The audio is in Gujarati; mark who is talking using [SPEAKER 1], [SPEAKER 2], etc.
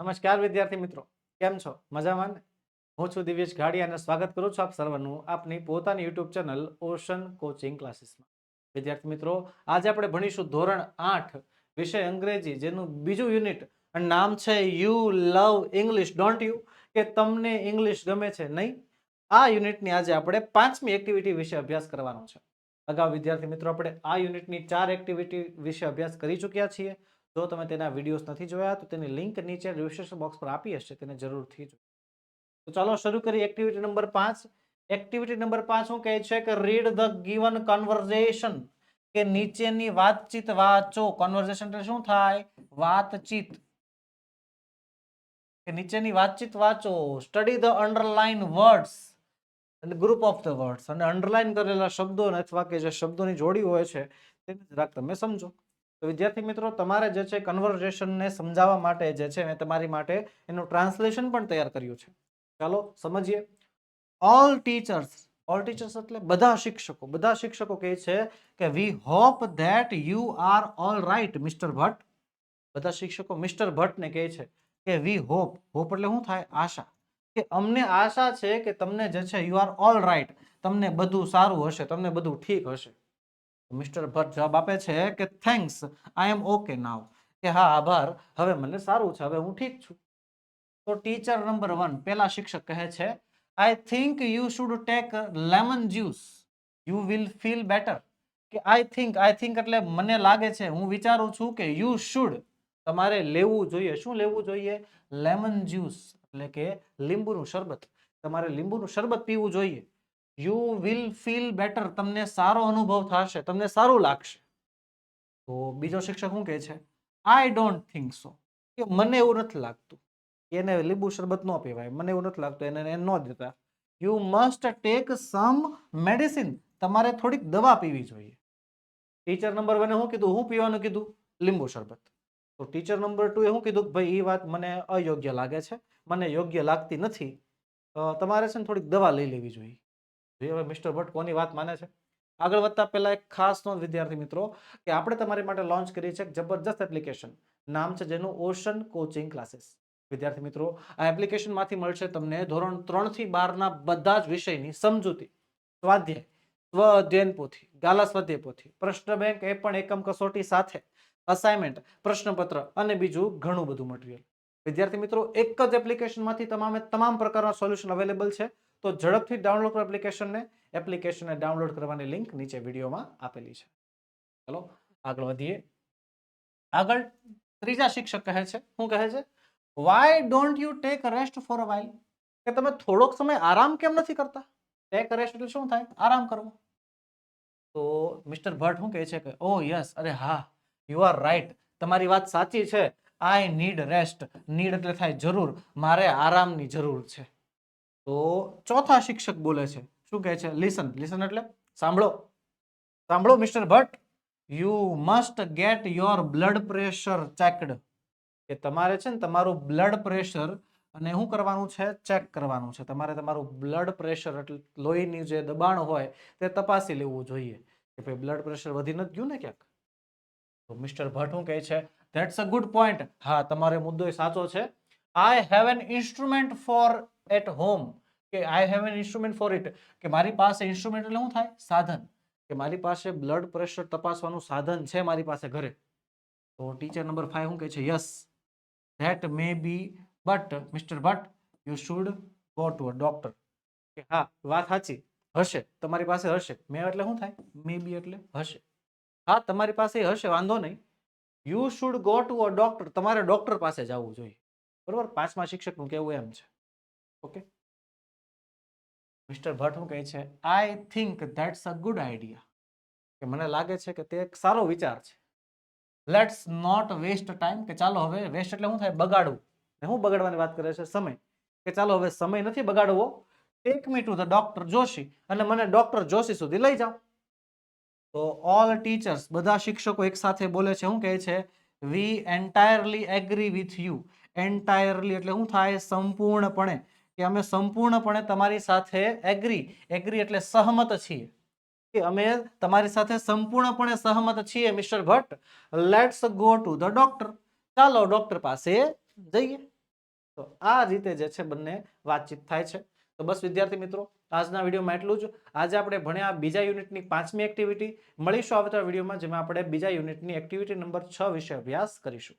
[SPEAKER 1] નમસ્કાર વિદ્યાર્થી મિત્રો, કેમ છો? મજામાં હું છું દિવ્યેશ ઘાડી અને સ્વાગત કરું છું આપ સર્વનું આપની પોતાની યુટ્યુબ ચેનલ ઓશન કોચિંગ ક્લાસીસમાં. વિદ્યાર્થી મિત્રો, આજે આપણે ભણીશું ધોરણ આઠ વિષય અંગ્રેજી, જેનું બીજું યુનિટ નામ છે you love English. Don't you? કે તમને ઇંગ્લિશ ગમે છે નહીં? આ યુનિટની આજે આપણે પાંચમી એક્ટિવિટી વિશે અભ્યાસ કરવાનો છે. અગાઉ વિદ્યાર્થી મિત્રો, આપણે આ યુનિટની ચાર એક્ટિવિટી વિશે અભ્યાસ કરી ચૂક્યા છીએ. જો તમે તેના વિડીયોઝ નથી જોયા, તો તેની લિંક નીચે ડિસ્ક્રિપ્શન બોક્સ પર આપી હશે, તેને જરૂરથી જો. તો ચાલો શરૂ કરીએ એક્ટિવિટી નંબર પાંચ. એક્ટિવિટી નંબર પાંચ શું કહે છે કે રીડ ધ ગિવન કન્વર્ઝેશન કે નીચેની વાતચીત વાંચો. કન્વર્ઝેશન એટલે શું થાય? વાતચીત. કે નીચેની વાતચીત વાંચો. સ્ટડી ધ અંડરલાઇન વર્ડ્સ અને ગ્રુપ ઓફ ધ વર્ડ્સ અને અંડરલાઇન કરેલા શબ્દો અથવા કે જે શબ્દોની જોડી હોય છે, તેને જરાક તમે સમજો. તો વિદ્યાર્થી મિત્રો, તમારે જે છે કન્વર્ઝેશનને સમજાવવા માટે જે છે મેં તમારી માટે એનું ટ્રાન્સલેશન પણ તૈયાર કર્યું છે. ચાલો સમજીએ. ઓલ ટીચર્સ ઓલ ટીચર્સ એટલે બધા શિક્ષકો બધા શિક્ષકો કહે છે કે we hope that you are all right mister Bhatt. બધા શિક્ષકો મિસ્ટર ભટ્ટને કહે છે કે વી હોપ હોપ એટલે શું થાય? આશા. કે અમને આશા છે કે તમને જે છે યુ આર ઓલ રાઈટ તમને બધું સારું હશે, તમને બધું ઠીક હશે. મિસ્ટર ભટ્ટ જવાબ આપે છે કે થેન્ક્સ આઈ એમ ઓકે નાવ કે હા, આભાર. હવે મને સારું છે. હવે હું ઠીક છું. તો ટીચર નંબર વન પેલા શિક્ષક કહે છે I think you should take lemon juice you will feel better કે આઈ થિંક આઈ થિંક એટલે મને લાગે છે, હું વિચારું છું કે યુ શુડ તમારે લેવું જોઈએ. શું લેવું જોઈએ? લેમન જ્યુસ એટલે કે લીંબુનું શરબત. તમારે લીંબુનું શરબત પીવું જોઈએ. યુ વિલ ફીલ બેટર તમને સારો અનુભવ થશે. તમને સારું લાગશે. તો બીજો શિક્ષક શું કહે છે? આઈ ડોન્ટ થિંક સો કે મને એવું નથી લાગતું. એને લીંબુ શરબત ન પીવાય. મને એવું નથી લાગતું. એને ન દેતા. You must take some medicine તમારે થોડીક દવા પીવી જોઈએ. ટીચર નંબર વને શું કીધું? હું પીવાનું કીધું? લીંબુ શરબત. તો ટીચર નંબર ટુ એ શું કીધું? કે ભાઈ એ વાત મને અયોગ્ય લાગે છે. મને યોગ્ય લાગતી નથી. તમારે છે ને થોડીક દવા લઈ લેવી જોઈએ. જોઈએ હવે મિસ્ટર ભટ્ટ કોની વાત માને છે? આગળ વધતા પહેલા એક ખાસ નોંધ, વિદ્યાર્થી મિત્રો, કે આપણે તમારી માટે લોન્ચ કરી છે એક જબરજસ્ત એપ્લિકેશન નામ છે જેનું ઓશન કોચિંગ ક્લાસીસ વિદ્યાર્થી મિત્રો, આ એપ્લિકેશનમાંથી મળશે તમને ધોરણ ત્રણથી બારના બધા જ વિષયની સમજૂતી. સ્વાધ્યાય, સ્વ અધ્યયન પોથી, ગાલા સ્વાધ્યાય પોથી, પ્રશ્ન બેંક એ પણ એકમ કસોટી સાથે અસાઇનમેન્ટ પ્રશ્નપત્ર અને બીજું ઘણું બધું મટીરિયલ વિદ્યાર્થી મિત્રો, એક જ એપ્લિકેશનમાંથી તમામે તમામ પ્રકારના સોલ્યુશન અવેલેબલ છે. તો ઝડપથી ડાઉનલોડ કરો એપ્લિકેશનને એપ્લિકેશનને ડાઉનલોડ કરવાની લિંક નીચે વિડીયોમાં આપેલી છે. ચલો, આગળ વધીએ. આગળ ત્રીજા શિક્ષક કહે છે. શું કહે છે? Why don't you take rest for a while કે તમે થોડોક સમય આરામ કેમ નથી કરતા? ટેક રેસ્ટ એટલે શું થાય? આરામ કરવો તો મિસ્ટર ભટ્ટ શું કહે છે કે ઓ યસ અરે હા યુ આર રાઈટ તમારી વાત સાચી છે. આઈ નીડ રેસ્ટ નીડ એટલે થાય જરૂર. મારે આરામની જરૂર છે. તો ચોથા શિક્ષક બોલે છે. શું કહે છે? લિસન લિસન એટલે સાંભળો. સાંભળો mister Bhatt. You must get your blood pressure checked કે તમારે છે ને તમારું બ્લડ પ્રેશર અને શું કરવાનું છે? ચેક કરવાનું છે. તમારે તમારું બ્લડ પ્રેશર એટલે લોહીની જે દબાણ હોય તે તપાસી લેવું જોઈએ. કે ભાઈ બ્લડ પ્રેશર વધી નથી ગયું ને ક્યાંક? તો મિસ્ટર ભટ્ટ શું કહે છે? ધેટ્સ અ ગુડ પોઈન્ટ હા, તમારો મુદ્દો સાચો છે. I have an instrument for at home કે I have an instrument for it કે મારી પાસે ઇન્સ્ટ્રુમેન્ટ એટલે શું થાય? સાધન. કે મારી પાસે બ્લડ પ્રેશર તપાસવાનું સાધન છે મારી પાસે ઘરે. તો ટીચર નંબર ફાઈવ શું કહે છે? Yes that may be but mister Bhatt you should go to a doctor કે હા, વાત સાચી. હશે. તમારી પાસે હશે. મે એટલે શું થાય? મે બી એટલે હશે. હા, તમારી પાસે હશે, વાંધો નહીં. You should go to a doctor તમારે ડોક્ટર પાસે જવું જોઈએ. બરોબર? પાંચમા શિક્ષકનું કહેવું એમ છે. ઓકે? મિસ્ટર ભટ્ટ શું કહે છે? I think that's a good idea કે મને લાગે છે કે તે એક સારો વિચાર છે. લેટ્સ નોટ વેસ્ટ ટાઈમ કે ચાલો હવે વેસ્ટ એટલે શું થાય? બગાડવું. ને હું બગાડવાની વાત કરે છે? સમય. કે ચાલો હવે સમય નથી બગાડવો. Take me to the doctor Joshi અને મને ડોક્ટર જોશી સુધી લઈ જાઓ. તો ઓલ ટીચર્સ બધા શિક્ષકો એક સાથે બોલે છે. શું કહે છે? We entirely agree with you entirely એટલે શું થાય? સંપૂર્ણપણે. કે અમે સંપૂર્ણપણે તમારી સાથે એગ્રી એગ્રી એટલે સહમત છીએ. કે અમે તમારી સાથે સંપૂર્ણપણે સહમત છીએ, mister Bhatt. Let's go to the doctor ચાલો ડોક્ટર પાસે જઈએ. તો આ રીતે જે છે બંને વાતચીત થાય છે. તો બસ વિદ્યાર્થી મિત્રો, આજના વિડીયોમાં એટલું જ. આજે આપણે ભણ્યા બીજા યુનિટની પાંચમી એક્ટિવિટી મળીશું આવતા વિડીયોમાં, જેમાં આપણે બીજા યુનિટની એક્ટિવિટી નંબર છ વિશે અભ્યાસ કરીશું.